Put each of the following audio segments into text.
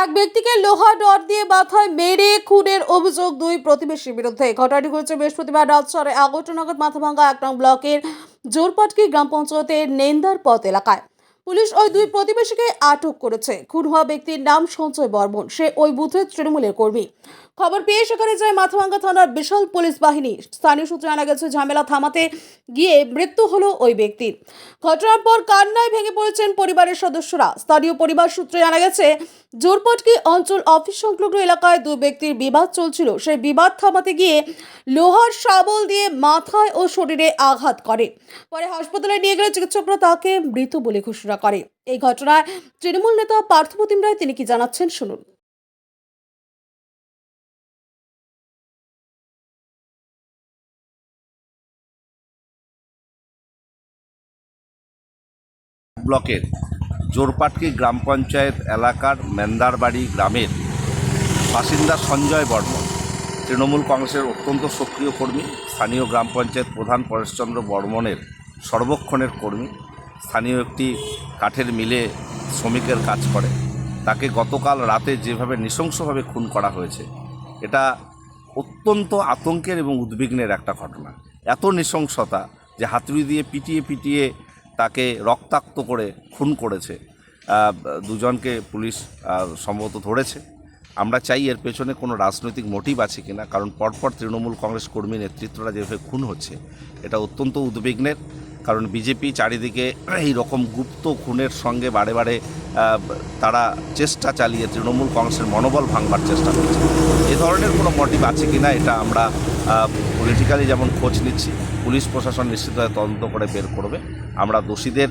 এক ব্যক্তিকে লোহা ডট দিয়ে মাথায় মেরে খুনের অভিযোগ দুই প্রতিবেশীর বিরুদ্ধে। ঘটনাটি ঘটেছে বৃহস্পতিবার রাত নাগাদ মাথাভাঙ্গা এক নং ব্লকের জোরপটকি গ্রাম পঞ্চায়েতের নেন্দার পথ এলাকায়। পুলিশ ওই দুই প্রতিবেশীকে আটক করেছে। খুন হওয়া ব্যক্তির নাম সঞ্জয় বর্মন। সে ওই বুথের তৃণমূলের কর্মী। খবর পেয়ে সেখানে যায় মাথাভাঙ্গা থানার বিশাল পুলিশ বাহিনী। স্থানীয় সূত্রে জানা গেছে, ঝামেলা থামাতে গিয়ে মৃত্যু হলো ওই ব্যক্তির। ঘটনার পর কান্নায় ভেঙে পড়েছেন পরিবারের সদস্যরা। স্থানীয় পরিবার সূত্রে জানা গেছে, জোরপটকি অঞ্চল অফিস সংলগ্ন এলাকায় দুই ব্যক্তির বিবাদ চলছিল। সেই বিবাদ থামাতে গিয়ে লোহার শাবল দিয়ে মাথায় ও শরীরে আঘাত করে। পরে হাসপাতালে নিয়ে গেলে চিকিৎসকরা তাকে মৃত বলে ঘোষণা করে। এই ঘটনায় তৃণমূল নেতা পার্থপ্রতিম রায়, তিনি কি জানাচ্ছেন? শুনুন। ব্লকের জোরপাটকি গ্রাম পঞ্চায়েত এলাকার মেন্দারবাড়ি গ্রামের বাসিন্দা সঞ্জয় বর্মন, তৃণমূল কংগ্রেসের অত্যন্ত সক্রিয় কর্মী, স্থানীয় গ্রাম পঞ্চায়েত প্রধান পরেশচন্দ্র বর্মনের সর্বক্ষণের কর্মী স্থানীয় একটি কাঠের মিলে শ্রমিকের কাজ করে। তাকে গতকাল রাতে যেভাবে নৃশংসভাবে খুন করা হয়েছে, এটা অত্যন্ত আতঙ্কের এবং উদ্বিগ্নের একটা ঘটনা। এত নৃশংসতা যে হাতুড়ি দিয়ে পিটিয়ে পিটিয়ে তাকে রক্তাক্ত করে খুন করেছে দুজনকে পুলিশ সম্ভবত ধরেছে। আমরা চাই এর পেছনে কোনো রাজনৈতিক মোটিভ আছে কিনা, কারণ পরপর তৃণমূল কংগ্রেস কর্মী নেতৃত্বরা যেভাবে খুন হচ্ছে, এটা অত্যন্ত উদ্বিগ্নের। কারণ বিজেপি চারিদিকে এই রকম গুপ্ত খুনের সঙ্গে বারে বারে তারা চেষ্টা চালিয়ে তৃণমূল কংগ্রেসের মনোবল ভাঙবার চেষ্টা করছে। এ ধরনের কোনো মোটিভ আছে কি না এটা আমরা পলিটিক্যালি যেমন খোঁজ নিচ্ছি, পুলিশ প্রশাসন নিশ্চিতভাবে তদন্ত করে বের করবে। আমরা দোষীদের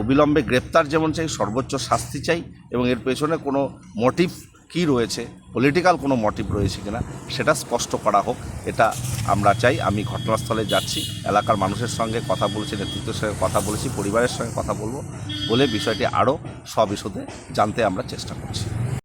অবিলম্বে গ্রেপ্তার যেমন চাই, সর্বোচ্চ শাস্তি চাই এবং এর পেছনে কোনো মোটিভ কী রয়েছে পলিটিক্যাল কোনো মোটিভ রয়েছে কিনা, সেটা স্পষ্ট করা হোক, এটা আমরা চাই। আমি ঘটনাস্থলে যাচ্ছি, এলাকার মানুষের সঙ্গে কথা বলেছি, নেতৃত্বের সঙ্গে কথা বলেছি, পরিবারের সঙ্গে কথা বলব বলে বিষয়টি আরও সবিশদে জানতে আমরা চেষ্টা করছি।